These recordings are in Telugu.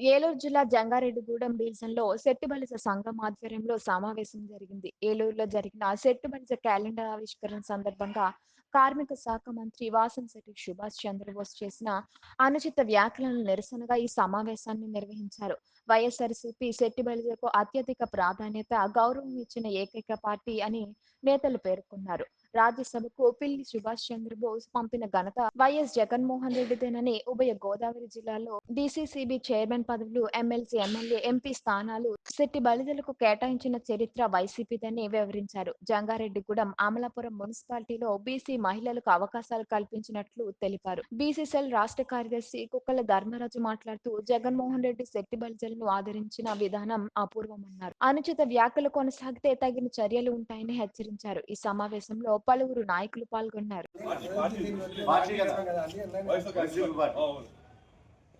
ఏలూరు జిల్లా జంగారెడ్డిగూడెం డివిజన్లో సెట్టుబలిజ సంఘం ఆధ్వర్యంలో సమావేశం జరిగింది. ఏలూరులో జరిగిన సెట్టుబలిజ క్యాలెండర్ ఆవిష్కరణ సందర్భంగా కార్మిక శాఖ మంత్రి వాసంశెట్టి సుభాష్ చంద్రబోస్ చేసిన అనుచిత వ్యాఖ్యలను నిరసనగా ఈ సమావేశాన్ని నిర్వహించారు. వైఎస్ఆర్సీపీ సెట్టిబలిజకు అత్యధిక ప్రాధాన్యత గౌరవం ఇచ్చిన ఏకైక పార్టీ అని నేతలు పేర్కొన్నారు. రాజ్యసభకు పిల్లి సుభాష్ చంద్రబోస్ పంపిన ఘనత వైఎస్ జగన్మోహన్ రెడ్డిదేనని ఉభయ గోదావరి జిల్లాలో డిసిసిబి చైర్మన్ పదవులు ఎమ్మెల్సీ ఎమ్మెల్యే ఎంపీ స్థానాలు శెట్టి బలిజలకు కేటాయించిన చరిత్ర వైసీపీదని వివరించారు. జంగారెడ్డిగూడెం అమలాపురం మున్సిపాలిటీలో బీసీ మహిళలకు అవకాశాలు కల్పించినట్లు తెలిపారు. బీసీసీఎల్ రాష్ట్ర కార్యదర్శి కుక్కల ధర్మరాజు మాట్లాడుతూ జగన్మోహన్ రెడ్డి శెట్టి బలిజలను ఆదరించిన విధానం అపూర్వమన్నారు. అనుచిత వ్యాఖ్యలు కొనసాగితే తగిన చర్యలు ఉంటాయని హెచ్చరించారు. ఈ సమావేశంలో పలువురు నాయకులు పాల్గొన్నారు.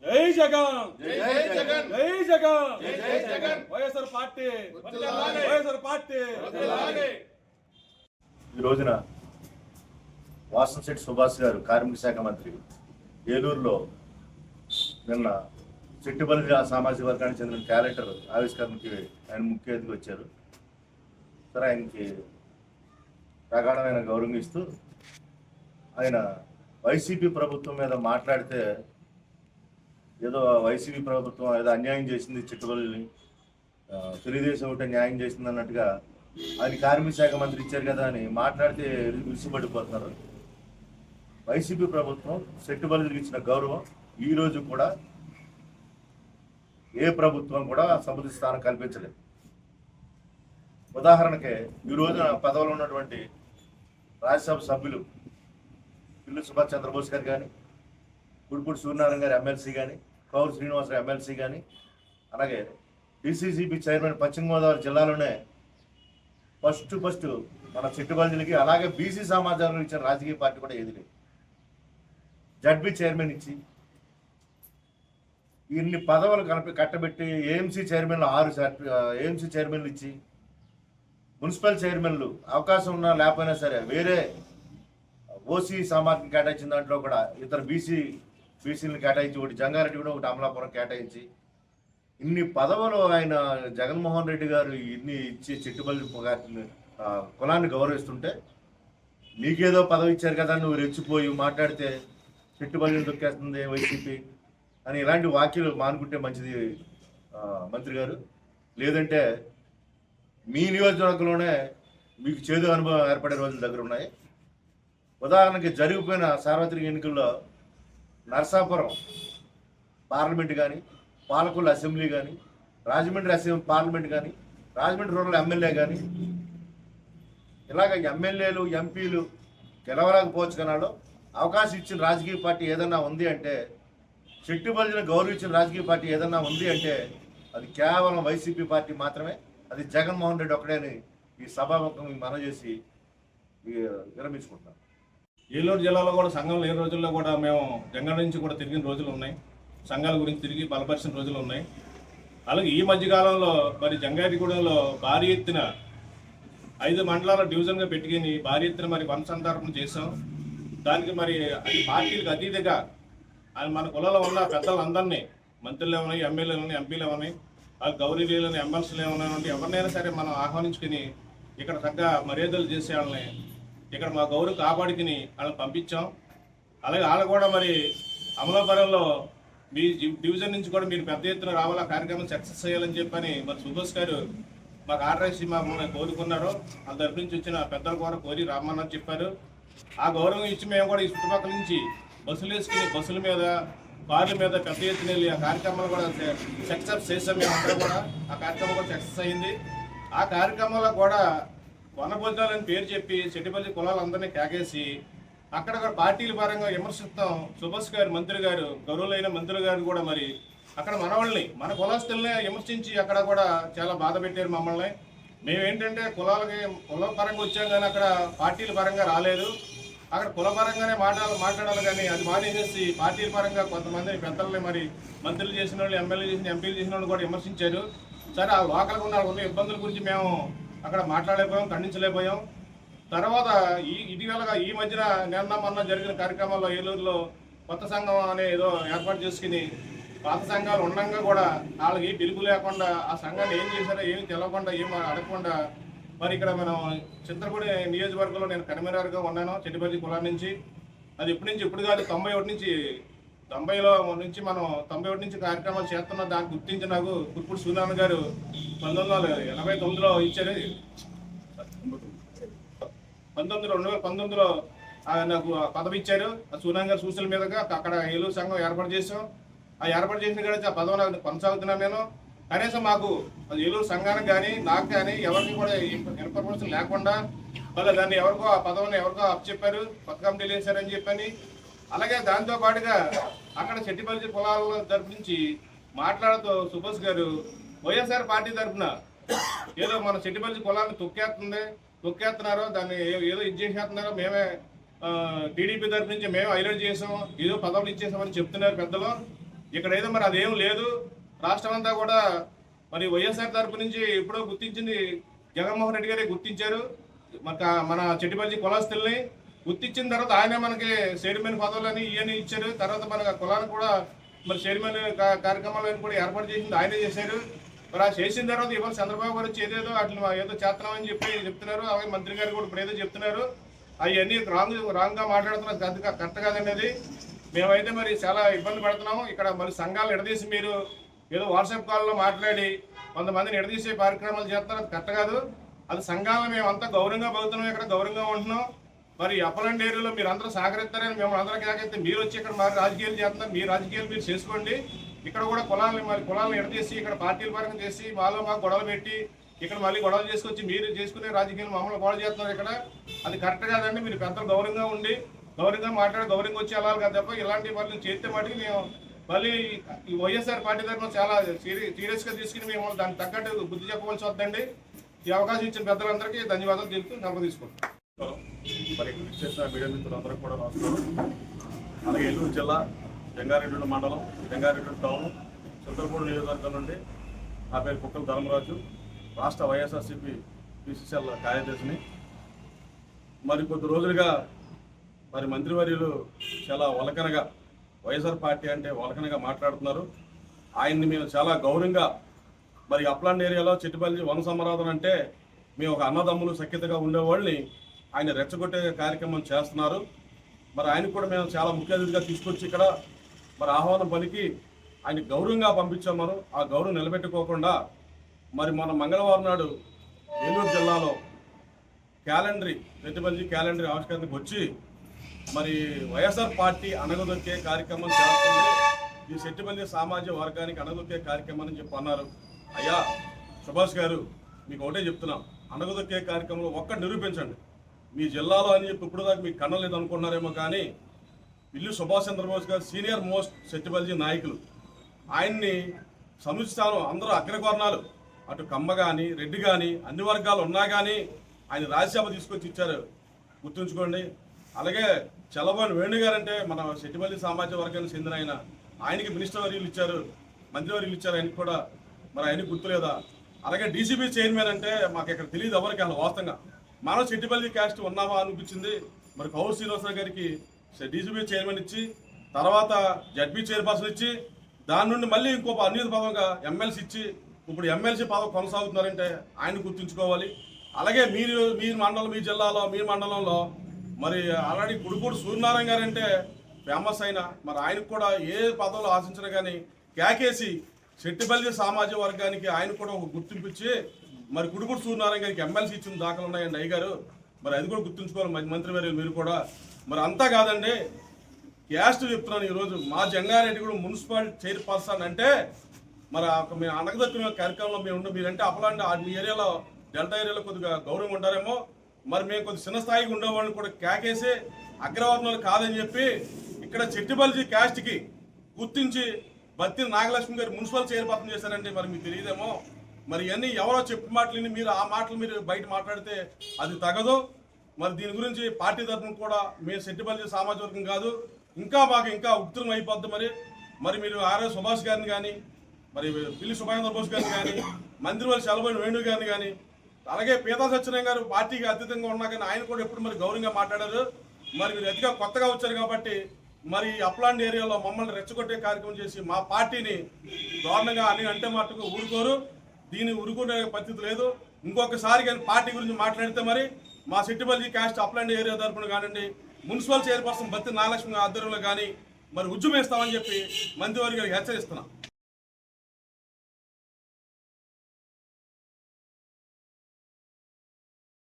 జై జగన్ జై జగన్. జై జగన్ జై Jagan. YSR party. YSR party ఈ రోజున వాసంశెట్టి సుభాష్ గారు కార్మిక శాఖ మంత్రి ఏలూరులో నిన్న చిట్టుబలి సామాజిక వర్గానికి చెందిన క్యాలెండర్ ఆవిష్కరణకి ఆయన ముఖ్య అతిథి వచ్చారు సరే ఆయనకి ప్రగాఢమైన గౌరవం ఇస్తూ ఆయన వైసీపీ ప్రభుత్వం మీద మాట్లాడితే ఏదో వైసీపీ ప్రభుత్వం ఏదో అన్యాయం చేసింది చిట్టుబలిని తెలుగుదేశం ఒకటి న్యాయం చేసింది అన్నట్టుగా ఆయన కార్మిక శాఖ మంత్రి ఇచ్చారు కదా అని మాట్లాడితే విసిపడిపోతున్నారు వైసీపీ ప్రభుత్వం చెట్టుబల్లికి ఇచ్చిన గౌరవం ఈ రోజు కూడా ఏ ప్రభుత్వం కూడా సముద్ర స్థానం కల్పించలేదు. ఉదాహరణకి ఈ రోజున పదవిలో ఉన్నటువంటి రాజ్యసభ సభ్యులు పిల్లు సుభాష్ చంద్రబోస్ గారు కానీ గుడిపూడి సూర్యనారాయణ గారు ఎమ్మెల్సీ కానీ కౌరు శ్రీనివాసరావు ఎమ్మెల్సీ కానీ అలాగే డిసిసిబి చైర్మన్ పశ్చిమ గోదావరి జిల్లాలోనే ఫస్ట్ ఫస్ట్ మన చిట్టుబల్జీలకి అలాగే బీసీ సమాజంలో ఇచ్చిన రాజకీయ పార్టీ కూడా ఏది లేదు. జడ్బీ చైర్మన్ ఇచ్చి ఇన్ని పదవులు కలిపి కట్టబెట్టి ఏఎంసీ చైర్మన్లు ఆరు ఏఎంసీ చైర్మన్లు ఇచ్చి మున్సిపల్ చైర్మన్లు అవకాశం ఉన్నా లేకపోయినా సరే వేరే ఓసీ సామాగ్రిని కేటాయించిన దాంట్లో కూడా ఇతర బీసీ బీసీలను కేటాయించి ఒకటి జంగారెడ్డి కూడా ఒకటి అమలాపురం కేటాయించి ఇన్ని పదవులు ఆయన జగన్మోహన్ రెడ్డి గారు ఇన్ని ఇచ్చి చిట్టుబల్లి కులాన్ని గౌరవిస్తుంటే నీకేదో పదవి ఇచ్చారు కదా నువ్వు రెచ్చిపోయి మాట్లాడితే చిట్టుబల్లిని దొక్కేస్తుంది వైసీపీ అని ఇలాంటి వాక్యాలు మానుకుంటే మంచిది మంత్రి గారు. లేదంటే మీ నియోజకవర్గంలోనే మీకు చేదు అనుభవం ఏర్పడే రోజుల దగ్గర ఉన్నాయి. ఉదాహరణకి జరిగిపోయిన సార్వత్రిక ఎన్నికల్లో నరసాపురం పార్లమెంట్ కానీ పాలకొల్లు అసెంబ్లీ కానీ రాజమండ్రి అసెంబ్లీ పార్లమెంట్ కానీ రాజమండ్రి రూరల్ ఎమ్మెల్యే కానీ ఇలాగ ఎమ్మెల్యేలు ఎంపీలు గెలవలేకపోవచ్చు కనాలో అవకాశం ఇచ్చిన రాజకీయ పార్టీ ఏదన్నా ఉంది అంటే చెట్టుబలిన గౌరవించిన రాజకీయ పార్టీ ఏదన్నా ఉంది అంటే అది కేవలం వైసీపీ పార్టీ మాత్రమే. అది జగన్మోహన్ రెడ్డి ఒక్కడేని ఈ సభాముఖం మనం చేసి విరమించుకుంటున్నాం ఏలూరు జిల్లాలో కూడా సంఘం లేని రోజుల్లో కూడా మేము జంగం నుంచి కూడా తిరిగిన రోజులు ఉన్నాయి. సంఘాల గురించి తిరిగి బలపరిచిన రోజులు ఉన్నాయి. అలాగే ఈ మధ్యకాలంలో మరి జంగారెడ్డిగూడెంలో భారీ ఎత్తున ఐదు మండలాల డివిజన్గా పెట్టుకుని భారీ ఎత్తున మరి వన చేశాం. దానికి మరి అది పార్టీలకు అతీతంగా అది మన కులంలో ఉన్న పెద్దలందరినీ మంత్రులు ఏమన్నాయి ఎమ్మెల్యేలు ఉన్నాయి ఎంపీలు ఏమన్నాయి ఆ గౌరీలు ఎమ్మెల్సీలు ఉంటే ఎవరినైనా సరే మనం ఆహ్వానించుకుని ఇక్కడ తగ్గ మర్యాదలు చేసే వాళ్ళని ఇక్కడ మా గౌరవ కాపాడుకుని వాళ్ళని పంపించాం. అలాగే వాళ్ళు కూడా మరి అమలాపురంలో మీ డివిజన్ నుంచి కూడా మీరు పెద్ద ఎత్తున రావాలా కార్యక్రమం సక్సెస్ చేయాలని చెప్పని మరి సుభాష్ గారు మాకు ఆర్డర్ మమ్మల్ని కోరుకున్నారు. వాళ్ళ తరపు నుంచి వచ్చిన పెద్దలు కూడా కోరి రమ్మని చెప్పారు. ఆ గౌరవం ఇచ్చి మేము కూడా ఈ చుట్టుపక్కల నుంచి బస్సులు వేసుకుని బస్సుల మీద కార్ల మీద పెద్ద ఎత్తున వెళ్ళి ఆ కార్యక్రమాలు కూడా సక్సెస్ చేసాం మేము అక్కడ కూడా. ఆ కార్యక్రమం కూడా సక్సెస్ అయింది. ఆ కార్యక్రమంలో కూడా వనభోజనాలని పేరు చెప్పి చెట్టిపల్లి కులాలందరినీ కేకేసి అక్కడ పార్టీల పరంగా విమర్శిస్తాం. సుభాష్ గారు మంత్రి గారు గౌరవులైన మంత్రి గారు కూడా మరి అక్కడ మనవాళ్ళని మన కులస్తుల్ని విమర్శించి అక్కడ కూడా చాలా బాధ పెట్టారు మమ్మల్ని. మేమేంటంటే కులాలకి కుల పరంగా వచ్చాం కానీ అక్కడ పార్టీల పరంగా రాలేదు. అక్కడ కుల పరంగానే మాట్లాడాలి మాట్లాడాలి కానీ అది మానేసేసి పార్టీల పరంగా కొంతమంది పెద్దల్ని మరి మంత్రులు చేసిన వాళ్ళు ఎమ్మెల్యే చేసిన ఎంపీలు చేసిన వాళ్ళు కూడా విమర్శించారు. సరే ఆ లోకల్గా ఉన్న ఉన్న ఇబ్బందుల గురించి మేము అక్కడ మాట్లాడలేకపోయాం ఖండించలేకపోయాం. తర్వాత ఈ ఇటీవలగా ఈ మధ్యన నిన్న మొన్న జరిగిన కార్యక్రమాల్లో ఏలూరులో కొత్త సంఘం అనే ఏదో ఏర్పాటు చేసుకుని పాత సంఘాలు ఉండగా కూడా వాళ్ళకి పిలుపు లేకుండా ఆ సంఘాన్ని ఏం చేశారో ఏం తెలవకుండా ఏం అడగకుండా మరి ఇక్కడ మనం చింతపూడి నియోజకవర్గంలో నేను కన్వీనర్గా ఉన్నాను చెట్టిపల్లి కులాల నుంచి. అది ఇప్పటి నుంచి ఇప్పుడు కాదు తొంభై ఒకటి నుంచి తొంభైలో నుంచి మనం తొంభై ఒకటి నుంచి కార్యక్రమాలు చేస్తున్న దాన్ని గుర్తించి నాకు కుర్పూడి సూర్యనారాయణ గారు పంతొమ్మిది వందల ఎనభై తొమ్మిదిలో ఇచ్చారు. పంతొమ్మిదిలో రెండు వేల పంతొమ్మిదిలో నాకు పదవి ఇచ్చారు. ఆ సూర్యనారాయణ గారు సూచనల మీదగా అక్కడ ఏలూరు సంఘం ఏర్పాటు చేసాం ఆ ఏర్పాటు చేసిన కాడ ఆ పదవి నాకు కొనసాగుతున్నాను నేను. కనీసం మాకు ఏలూరు సంఘానికి కానీ నాకు కానీ ఎవరికి కూడా ఇన్ఫర్మేషన్ లేకుండా మళ్ళీ దాన్ని ఎవరికో ఆ పదవిని ఎవరికో అప్పచెప్పారు కొత్త కమిటీలు వేశారని చెప్పని. అలాగే దాంతో పాటుగా అక్కడ చెట్టిపల్లి పొలాల తరపు నుంచి మాట్లాడుతూ సుభాష్ గారు వైఎస్ఆర్ పార్టీ తరఫున ఏదో మన చెట్టిపల్లి పొలాన్ని తొక్కేస్తుంది తొక్కేస్తున్నారో దాన్ని ఏదో ఇది చేసేస్తున్నారో మేమే టీడీపీ తరఫు నుంచి మేము హైలైట్ చేసాం ఏదో పదవులు ఇచ్చేసామని చెప్తున్నారు పెద్దలు. ఇక్కడ ఏదో మరి అదేం లేదు. రాష్ట్రం అంతా కూడా మరి వైఎస్ఆర్ తరపు నుంచి ఎప్పుడో గుర్తించింది జగన్మోహన్ రెడ్డి గారే గుర్తించారు. మన మన చెట్టిపల్లి కులస్తుల్ని గుర్తించిన తర్వాత ఆయనే మనకి చైర్మన్ పదవులని ఇవన్నీ ఇచ్చారు. తర్వాత మన కులానికి కూడా మరి చైర్మన్ కార్యక్రమాలను కూడా ఏర్పాటు చేసింది ఆయనే చేశారు. మరి ఆ చేసిన తర్వాత ఇవాళ చంద్రబాబు గారు వచ్చి ఏదేదో అట్లా ఏదో చేస్తున్నామని చెప్పి చెప్తున్నారు. అలాగే మంత్రి గారు కూడా ఇప్పుడు ఏదో చెప్తున్నారు. అవన్నీ రాంగ్ రాంగ్గా మాట్లాడుతున్నారు. కరెక్ట్ కాదనేది. అది మేమైతే మరి చాలా ఇబ్బంది పడుతున్నాము. ఇక్కడ మరి సంఘాలు ఎడదీసి మీరు ఏదో వాట్సాప్ కాల్లో మాట్లాడి కొంతమందిని ఎడదీసే కార్యక్రమాలు చేస్తున్నారు అది కరెక్ట్ కాదు. అది సంఘాలను మేము గౌరవంగా పోతున్నాం ఇక్కడ గౌరవంగా ఉంటున్నాం? మరి అప్పలండి ఏరియాలో మీరు అందరూ సహకరిస్తారని మేము అందరం కాకైతే మీరు వచ్చి ఇక్కడ మరి రాజకీయాలు చేస్తున్నారు. మీ రాజకీయాలు మీరు చేసుకోండి. ఇక్కడ కూడా కులాలని మరి కులాలను ఎడదీసి ఇక్కడ పార్టీల పరంగా చేసి మాలో మాకు గొడవలు పెట్టి ఇక్కడ మళ్ళీ గొడవలు చేసుకొచ్చి మీరు చేసుకునే రాజకీయాలు మమ్మల్ని గొడవ చేస్తున్నారు ఇక్కడ. అది కరెక్ట్ కాదండి. మీరు పెద్దలు గౌరవంగా ఉండి గౌరవంగా మాట్లాడి గౌరవంగా వచ్చి వెళ్ళాలి కదా తప్ప ఇలాంటి పనులు చేస్తే మటుకు మేము మళ్ళీ ఈ వైఎస్ఆర్ పార్టీ తరఫున చాలా సీరియస్గా తీసుకుని మేము దానికి తగ్గట్టు బుద్ధి చెప్పవలసి వద్దండి. ఈ అవకాశం ఇచ్చిన పెద్దలందరికీ ధన్యవాదాలు తెలుపుతూ నెంబర్ తీసుకుంటాం మరి కృషి మీడియా మిత్రులందరూ కూడా రాస్తున్నారు అలాగే ఏలూరు జిల్లా జంగారెడ్డి మండలం జంగారెడ్డి టౌన్ చింతలపూడి నియోజకవర్గం నుండి నా పేరు కుక్కల ధర్మరాజు రాష్ట్ర వైఎస్ఆర్సీపీ పిసిసిఎల్ కార్యదర్శిని. మరి కొద్ది రోజులుగా మరి మంత్రివర్యులు చాలా వలకనగా వైఎస్ఆర్ పార్టీ అంటే వలకనగా మాట్లాడుతున్నారు. ఆయన్ని మేము చాలా గౌరవంగా మరి అప్లాండ్ ఏరియాలో చెట్టుపల్లి వన సమరాధన అంటే మేము ఒక అన్నదమ్ములు సఖ్యతగా ఉండేవాళ్ళని ఆయన రెచ్చగొట్టే కార్యక్రమం చేస్తున్నారు. మరి ఆయన కూడా మేము చాలా ముఖ్య అతిథిగా తీసుకొచ్చి ఇక్కడ మరి ఆహ్వానం పలికి ఆయన గౌరవంగా పంపించాం మనం. ఆ గౌరవం నిలబెట్టుకోకుండా మరి మన మంగళవారం నాడు ఏలూరు జిల్లాలో క్యాలెండరీ చెట్టుపల్లి క్యాలెండరీ ఆవిష్కరణకు వచ్చి మరి వైఎస్ఆర్ పార్టీ అనగదొక్కే కార్యక్రమం చేస్తుంది. ఈ సెట్టిపల్లి సామాజిక వర్గానికి అనగదొక్కే కార్యక్రమం అని చెప్పి అన్నారు. అయ్యా సుభాష్ గారు మీకు ఒకటే చెప్తున్నాం. అనగదొక్కే కార్యక్రమంలో ఒక్కటి నిరూపించండి. మీ జిల్లాలో అని చెప్పి ఇప్పుడు దాకా మీకు కన్నలేదు అనుకున్నారేమో కానీ ఇల్లు సుభాష్ చంద్రబోస్ గారు సీనియర్ మోస్ట్ సెట్టిపల్లి నాయకులు. ఆయన్ని సముచితానం అందరూ అగ్రవర్ణాలు. అటు కమ్మ కానీ రెడ్డి కానీ అన్ని వర్గాలు ఉన్నా కానీ ఆయన రాజ్యసభ తీసుకొచ్చి ఇచ్చారు. గుర్తుంచుకోండి. అలాగే చలబోని వేణు గారు అంటే మన శెట్టిపల్లి సామాజిక వర్గానికి చెందిన ఆయన. ఆయనకి మినిస్టర్ వర్యులు ఇచ్చారు మంత్రి వర్యులు ఇచ్చారు ఆయనకి కూడా మరి ఆయనకి గుర్తులేదా? అలాగే డీసీబీ చైర్మన్ అంటే మాకు ఇక్కడ తెలియదు ఎవరికి అసలు వాస్తవంగా. మనం సెట్టిపల్లి క్యాస్ట్ ఉన్నామా అనిపించింది. మరి కౌరు శ్రీనివాసరావు గారికి డీసీబీ చైర్మన్ ఇచ్చి తర్వాత జడ్బీ చైర్పర్సన్ ఇచ్చి దాని నుండి మళ్ళీ ఇంకో అన్నిత పదంగా ఎమ్మెల్సీ ఇచ్చి ఇప్పుడు ఎమ్మెల్సీ పదవి కొనసాగుతున్నారంటే ఆయన గుర్తుంచుకోవాలి. అలాగే మీరు మీ మండలం మీ జిల్లాలో మీ మండలంలో మరి ఆల్రెడీ కుడుకూడు సూర్యనారాయణ గారు అంటే ఫేమస్ అయిన మరి ఆయనకు కూడా ఏ పదవులు ఆశించినా కానీ కేకేసి చెట్టిపల్లి సామాజిక వర్గానికి ఆయన కూడా ఒక గుర్తింపు ఇచ్చి మరి కుడుకూడు సూర్యనారాయణ గారికి ఎమ్మెల్సీ ఇచ్చిన దాఖలు ఉన్నాయండి అయ్యగారు మరి అది కూడా గుర్తుంచుకోవాలి మంచి మంత్రి వర్యులు మీరు కూడా. మరి అంతా కాదండి క్యాస్ట్ చెప్తున్నాను ఈరోజు. మా జంగారెడ్డి కూడా మున్సిపల్ చైర్పర్సన్ అంటే మరి మేము అనగదక్కిన కార్యక్రమంలో మేము ఉండి మీరంటే అప్పలాంటి ఆ మీ ఏరియాలో డెల్టా ఏరియాలో కొద్దిగా గౌరవం ఉంటారేమో. మరి మేము కొంచెం చిన్న స్థాయికి ఉండేవాళ్ళని కూడా కేకేసి అగ్రవర్ణాలు కాదని చెప్పి ఇక్కడ చెట్టిబల్జీ క్యాస్ట్కి గుర్తించి భక్తి నాగలక్ష్మి గారు మున్సిపల్ చైర్పర్సన్ చేశారంటే మరి మీకు తెలియదేమో. మరి ఇవన్నీ ఎవరో చెప్పిన మాటలు విని మీరు ఆ మాటలు మీరు బయట మాట్లాడితే అది తగదు. మరి దీని గురించి పార్టీ తరఫున కూడా మేము సెట్టిపల్లి సామాజిక వర్గం కాదు. ఇంకా మాకు ఇంకా ఉత్తరం అయిపోద్ది మరి. మరి మీరు ఆర్ఏ సుభాష్ గారిని కానీ మరి పిల్లి సుభాష్ బోస్ గారిని కానీ మంత్రివారి సెలబోయిన వేణు గారిని కానీ అలాగే పీతా సత్యనారాయణ గారు పార్టీకి అతీతంగా ఉన్నా కానీ ఆయన కూడా ఎప్పుడు మరి గౌరవంగా మాట్లాడారు. మరి మీరు అతిగా కొత్తగా వచ్చారు కాబట్టి మరి అప్లాండ్ ఏరియాలో మమ్మల్ని రెచ్చగొట్టే కార్యక్రమం చేసి మా పార్టీని దారుణంగా అని అంటే మట్టుకు ఊరుకోరు. దీన్ని ఊరుకునే పరిస్థితి లేదు. ఇంకొకసారి కానీ పార్టీ గురించి మాట్లాడితే మరి మా సిట్టిపల్లి క్యాస్ట్ అప్లాండ్ ఏరియా తరపున కానివ్వండి మున్సిపల్ చైర్పర్సన్ బత్తి నాగలక్ష్మి ఆధ్వర్యంలో కానీ మరి ఉద్యమిస్తామని చెప్పి మంత్రివర్గారికి హెచ్చరిస్తున్నాం.